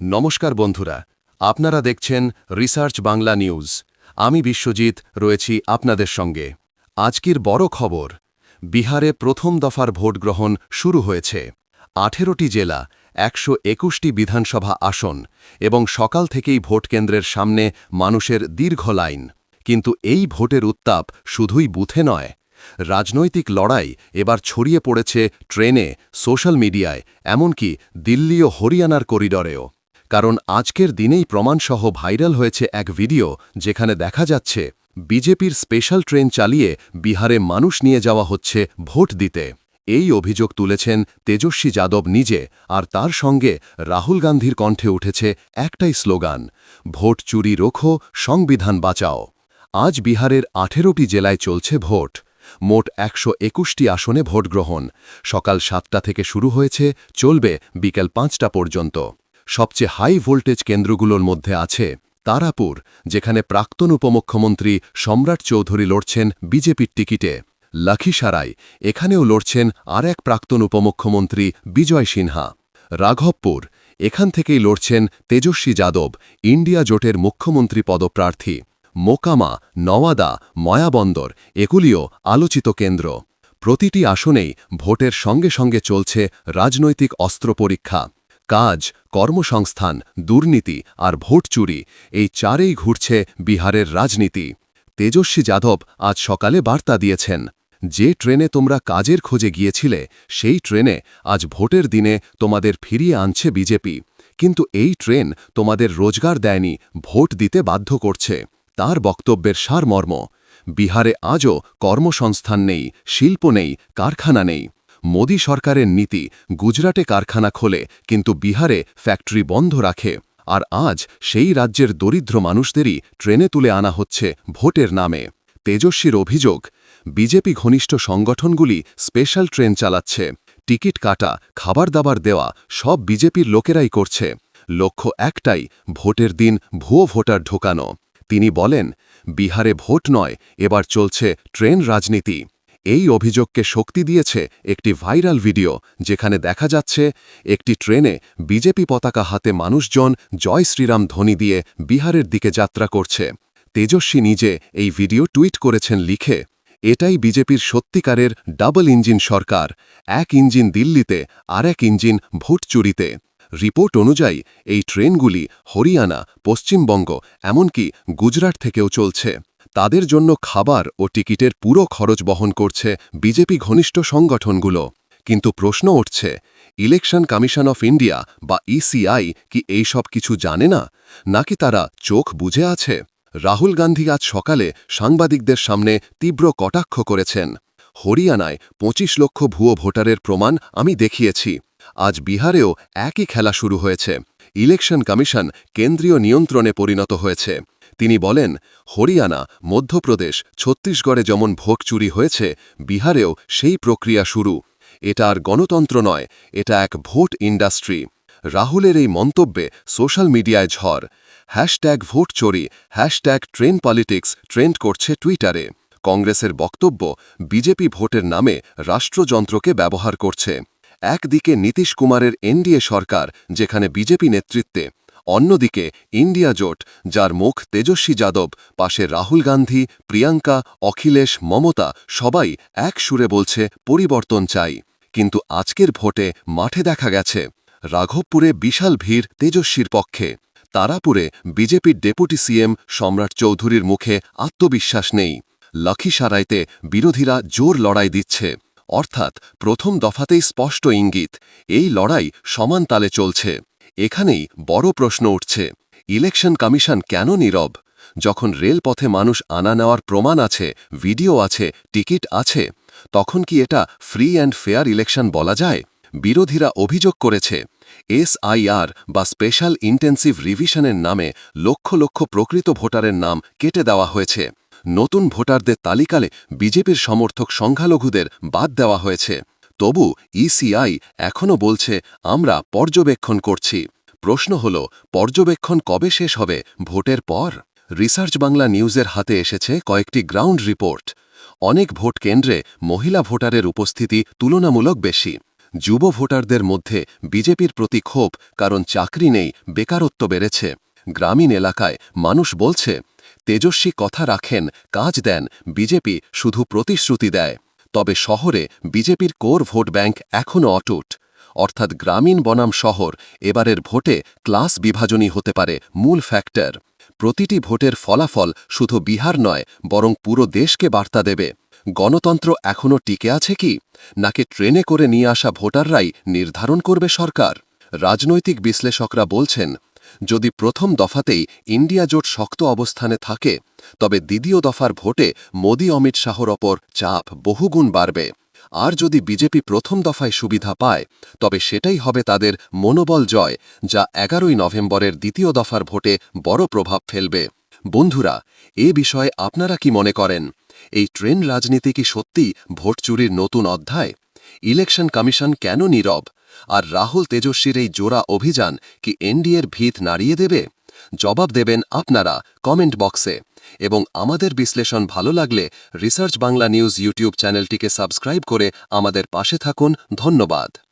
নমস্কার বন্ধুরা, আপনারা দেখছেন রিসার্চ বাংলা নিউজ। আমি বিশ্বজিৎ, রয়েছি আপনাদের সঙ্গে। আজকের বড় খবর, বিহারে প্রথম দফার ভোট গ্রহণ শুরু হয়েছে। আঠেরোটি জেলা, একশো একুশটি বিধানসভা আসন এবং সকাল থেকেই ভোট কেন্দ্রের সামনে মানুষের দীর্ঘ লাইন। কিন্তু এই ভোটের উত্তাপ শুধুই বুথে নয়, রাজনৈতিক লড়াই এবার ছড়িয়ে পড়েছে ট্রেনে, সোশ্যাল মিডিয়ায়, এমনকি দিল্লি ও হরিয়ানার করিডরেও। কারণ আজকের দিনেই প্রমাণসহ ভাইরাল হয়েছে এক ভিডিও যেখানে দেখা যাচ্ছে বিজেপির স্পেশাল ট্রেন চালিয়ে বিহারে মানুষ নিয়ে যাওয়া হচ্ছে ভোট দিতে। এই অভিযোগ তুলেছেন তেজস্বী যাদব নিজে আর তার সঙ্গে রাহুল গান্ধীর কণ্ঠে উঠেছে একটাই স্লোগান, ভোট চুরি রোখো, সংবিধান বাঁচাও। আজ বিহারের আঠেরোটি জেলায় চলছে ভোট। মোট একশো একুশটি আসনে ভোট গ্রহণ সকাল সাতটা থেকে শুরু হয়েছে, চলবে বিকেল পাঁচটা পর্যন্ত। সবচেয়ে হাই ভোল্টেজ কেন্দ্রগুলোর মধ্যে আছে তারাপুর, যেখানে প্রাক্তন উপমুখ্যমন্ত্রী সম্রাট চৌধুরী লড়ছেন বিজেপির টিকিটে। লাখিসারাই এখানেও লড়ছেন আর এক প্রাক্তন উপমুখ্যমন্ত্রী বিজয় সিনহা। রাঘবপুর, এখান থেকেই লড়ছেন তেজস্বী যাদব, ইন্ডিয়া জোটের মুখ্যমন্ত্রী পদপ্রার্থী। মোকামা, নওয়াদা, ময়াবন্দর, এগুলিও আলোচিত কেন্দ্র। প্রতিটি আসনেই ভোটের সঙ্গে সঙ্গে চলছে রাজনৈতিক অস্ত্র পরীক্ষা। কাজ, কর্মসংস্থান, দুর্নীতি আর ভোট চুরি, এই চারেই ঘুরছে বিহারের রাজনীতি। তেজস্বী যাদব আজ সকালে বার্তা দিয়েছেন, যে ট্রেনে তোমরা কাজের খোঁজে গিয়েছিলে, সেই ট্রেনে আজ ভোটের দিনে তোমাদের ফিরিয়ে আনছে বিজেপি। কিন্তু এই ট্রেন তোমাদের রোজগার দেয়নি, ভোট দিতে বাধ্য করছে। তার বক্তব্যের সারমর্ম, বিহারে আজও কর্মসংস্থান নেই, শিল্প নেই, কারখানা নেই। মোদী সরকারের নীতি গুজরাটে কারখানা খোলে, কিন্তু বিহারে ফ্যাক্টরি বন্ধ রাখে। আর আজ সেই রাজ্যের দরিদ্র মানুষদেরই ট্রেনে তুলে আনা হচ্ছে ভোটের নামে। তেজস্বীর অভিযোগ, বিজেপি ঘনিষ্ঠ সংগঠনগুলি স্পেশাল ট্রেন চালাচ্ছে। টিকিট কাটা, খাবার দাবার দেওয়া, সব বিজেপির লোকেরাই করছে। লক্ষ্য একটাই, ভোটের দিন ভুয়ো ভোটার ঢোকানো। তিনি বলেন, বিহারে ভোট নয়, এবার চলছে ট্রেন রাজনীতি। এই অভিযোগকে শক্তি দিয়েছে একটি ভাইরাল ভিডিও, যেখানে দেখা যাচ্ছে একটি ট্রেনে বিজেপি পতাকা হাতে মানুষজন জয় শ্রীরাম ধ্বনি দিয়ে বিহারের দিকে যাত্রা করছে। তেজস্বী নিজে এই ভিডিও টুইট করেছেন লিখে, এটাই বিজেপির সত্যিকারের ডাবল ইঞ্জিন সরকার, এক ইঞ্জিন দিল্লিতে, আর এক ইঞ্জিন ভোট চুরিতে। রিপোর্ট অনুযায়ী, এই ট্রেনগুলি হরিয়ানা, পশ্চিমবঙ্গ, এমনকি গুজরাট থেকেও চলছে। তাদের জন্য খাবার ও টিকিটের পুরো খরচ বহন করছে বিজেপি ঘনিষ্ঠ সংগঠনগুলো। কিন্তু প্রশ্ন উঠছে, ইলেকশন কমিশন অফ ইন্ডিয়া বা ইসিআই কি এই সব কিছু জানে না? নাকি তারা চোখ বুঝে আছে? রাহুল গান্ধী আজ সকালে সাংবাদিকদের সামনে তীব্র কটাক্ষ করেছেন। হরিয়ানায় ২৫ লক্ষ ভুয়ো ভোটারের প্রমাণ আমি দেখিয়েছি। আজ বিহারেও একই খেলা শুরু হয়েছে। ইলেকশন কমিশন কেন্দ্রীয় নিয়ন্ত্রণে পরিণত হয়েছে। তিনি বলেন, হরিয়ানা, মধ্যপ্রদেশ, ছত্তিশগড়ে যেমন ভোট চুরি হয়েছে, বিহারেও সেই প্রক্রিয়া শুরু। এটা আর গণতন্ত্র নয়, এটা এক ভোট ইন্ডাস্ট্রি। রাহুলের এই মন্তব্যে সোশ্যাল মিডিয়ায় ঝড়। হ্যাশট্যাগ ভোট চোরি, হ্যাশট্যাগ ট্রেন পলিটিক্স ট্রেন্ড করছে টুইটারে। কংগ্রেসের বক্তব্য, বিজেপি ভোটের নামে রাষ্ট্রযন্ত্রকে ব্যবহার করছে। একদিকে নীতিশ কুমারের এনডিএ সরকার, যেখানে বিজেপি নেতৃত্বে, অন্যদিকে ইন্ডিয়া জোট, যার মুখ তেজস্বী যাদব, পাশে রাহুল গান্ধী, প্রিয়াঙ্কা, অখিলেশ, মমতা, সবাই এক সুরে বলছে, পরিবর্তন চাই। কিন্তু আজকের ভোটে মাঠে দেখা গেছে, রাঘবপুরে বিশাল ভিড় তেজস্বীর পক্ষে। তারাপুরে বিজেপির ডেপুটি সিএম সম্রাট চৌধুরীর মুখে আত্মবিশ্বাস নেই। লক্ষিসারাইতে বিরোধীরা জোর লড়াই দিচ্ছে। অর্থাৎ প্রথম দফাতেই স্পষ্ট ইঙ্গিত, এই লড়াই সমান তালে চলছে। এখানেই বড় প্রশ্ন উঠছে, ইলেকশন কমিশন কেন নীরব? যখন রেলপথে মানুষ আনা নেওয়ার প্রমাণ আছে, ভিডিও আছে, টিকিট আছে, তখন কি এটা ফ্রি অ্যান্ড ফেয়ার ইলেকশন বলা যায়? বিরোধীরা অভিযোগ করেছে, এসআইআর বা স্পেশাল ইন্টেন্সিভ রিভিশনের নামে লক্ষ লক্ষ প্রকৃত ভোটারের নাম কেটে দেওয়া হয়েছে। নতুন ভোটারদের তালিকালে বিজেপির সমর্থক সংখ্যালঘুদের বাদ দেওয়া হয়েছে। তবু ইসিআই এখনও বলছে, আমরা পর্যবেক্ষণ করছি। প্রশ্ন হল, পর্যবেক্ষণ কবে শেষ হবে ভোটের পর? রিসার্চ বাংলা নিউজের হাতে এসেছে কয়েকটি গ্রাউন্ড রিপোর্ট। অনেক ভোট কেন্দ্রে মহিলা ভোটারের উপস্থিতি তুলনামূলক বেশি। যুব ভোটারদের মধ্যে বিজেপির প্রতি ক্ষোভ, কারণ চাকরি নেই, বেকারত্ব বেড়েছে। গ্রামীণ এলাকায় মানুষ বলছে তেজস্বী কথা রাখেন, কাজ দেন, বিজেপি শুধু প্রতিশ্রুতি দেয়। তবে শহরে বিজেপির কোর ভোট ব্যাংক এখনও অটুট। অর্থাৎ গ্রামীণ বনাম শহর এবারের ভোটে ক্লাস বিভাজনই হতে পারে মূল ফ্যাক্টর। প্রতিটি ভোটের ফলাফল শুধু বিহার নয়, বরং পুরো দেশকে বার্তা দেবে। গণতন্ত্র এখনও টিকে আছে কি? নাকি ট্রেনে করে নিয়ে আসা ভোটাররাই নির্ধারণ করবে সরকার? রাজনৈতিক বিশ্লেষকরা বলছেন যদি প্রথম দফাতেই ইন্ডিয়া জোট শক্ত অবস্থানে থাকে, তবে দ্বিতীয় দফার ভোটে মোদি অমিত শাহর ওপর চাপ বহুগুণ বাড়বে। আর যদি বিজেপি প্রথম দফায় সুবিধা পায়, তবে সেটাই হবে তাদের মনোবল জয়, যা এগারোই নভেম্বরের দ্বিতীয় দফার ভোটে বড় প্রভাব ফেলবে। বন্ধুরা, এ বিষয়ে আপনারা কি মনে করেন? এই ট্রেন রাজনীতি কি সত্যি ভোট চুরির নতুন অধ্যায়? ইলেকশন কমিশন কেন নীরব? আর রাহুল তেজস্বীর এই জোড়া অভিযান কি এনডিএর ভিত নাড়িয়ে দেবে? জবাব দেবেন আপনারা কমেন্ট বক্সে। এবং আমাদের বিশ্লেষণ ভালো লাগলে রিসার্চ বাংলা নিউজ ইউটিউব চ্যানেলটিকে সাবস্ক্রাইব করে আমাদের পাশে থাকুন। ধন্যবাদ।